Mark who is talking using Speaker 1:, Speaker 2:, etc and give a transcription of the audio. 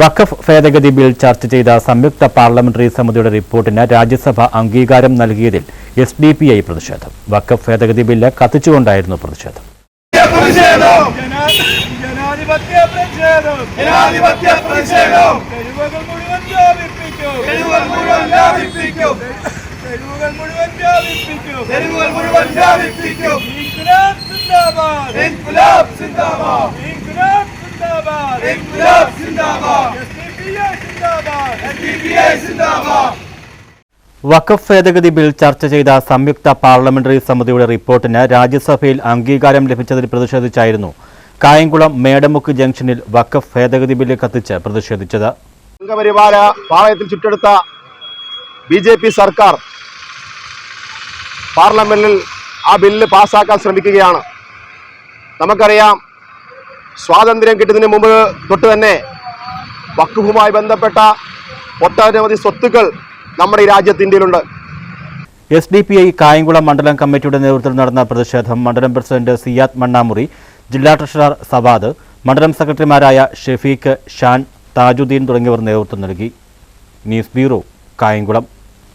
Speaker 1: വഖഫ് ഭേദഗതി ബിൽ ചർച്ച ചെയ്ത സംയുക്ത പാർലമെന്ററി സമിതിയുടെ റിപ്പോർട്ടിന് രാജ്യസഭ അംഗീകാരം നൽകിയതിൽ എസ് ഡി പി ഐ പ്രതിഷേധം. വഖഫ് ഭേദഗതി ബില്ല് കത്തിച്ചുകൊണ്ടായിരുന്നു പ്രതിഷേധം.
Speaker 2: ഇൻക്ലാബ് സിന്ദാബാദ്.
Speaker 3: ഇൻകുലാബ് സിന്ദാബാദ്.
Speaker 2: ഇൻക്ലാബ് സിന്ദാബാദ്.
Speaker 3: ഇൻകുലാബ്
Speaker 1: വഖഫ് ഭേദഗതി ബിൽ ചർച്ച ചെയ്ത സംയുക്ത പാർലമെന്ററി സമിതിയുടെ റിപ്പോർട്ടിന് രാജ്യസഭയിൽ അംഗീകാരം ലഭിച്ചതിൽ പ്രതിഷേധിച്ചായിരുന്നു കായംകുളം മേടമുക്ക് ജംഗ്ഷനിൽ വഖഫ് ഭേദഗതി ബില്ല് കത്തിച്ച് പ്രതിഷേധിച്ചത്.
Speaker 4: സംഘപരിവാര പാളയത്തിൽ ചുറ്റെടുത്ത ബി ജെ പി സർക്കാർ പാർലമെന്റിൽ ആ ബില്ല് പാസാക്കാൻ ശ്രമിക്കുകയാണ്. നമുക്കറിയാം സ്വാതന്ത്ര്യം കിട്ടുന്നതിന് മുമ്പ് തൊട്ട് തന്നെ വക്കുഫുമായി ബന്ധപ്പെട്ട ഒട്ടനവധി സ്വത്തുക്കൾ നമ്മുടെ ഈ രാജ്യത്ത് ഇന്ത്യയിലുണ്ട്.
Speaker 1: S D P I Kayamkulam മണ്ഡലം കമ്മിറ്റിയുടെ നേതൃത്വത്തിൽ നടന്ന പ്രതിഷേധം മണ്ഡലം പ്രസിഡന്റ് സിയാദ് മണ്ണാമുറി ജില്ലാ ട്രഷറർ സവാദ് മണ്ഡലം സെക്രട്ടറിമാരായ ഷെഫീഖ് ഷാൻ താജുദ്ദീൻ തുടങ്ങിയവർ നേതൃത്വം നൽകി. News bureau Kayamkulam.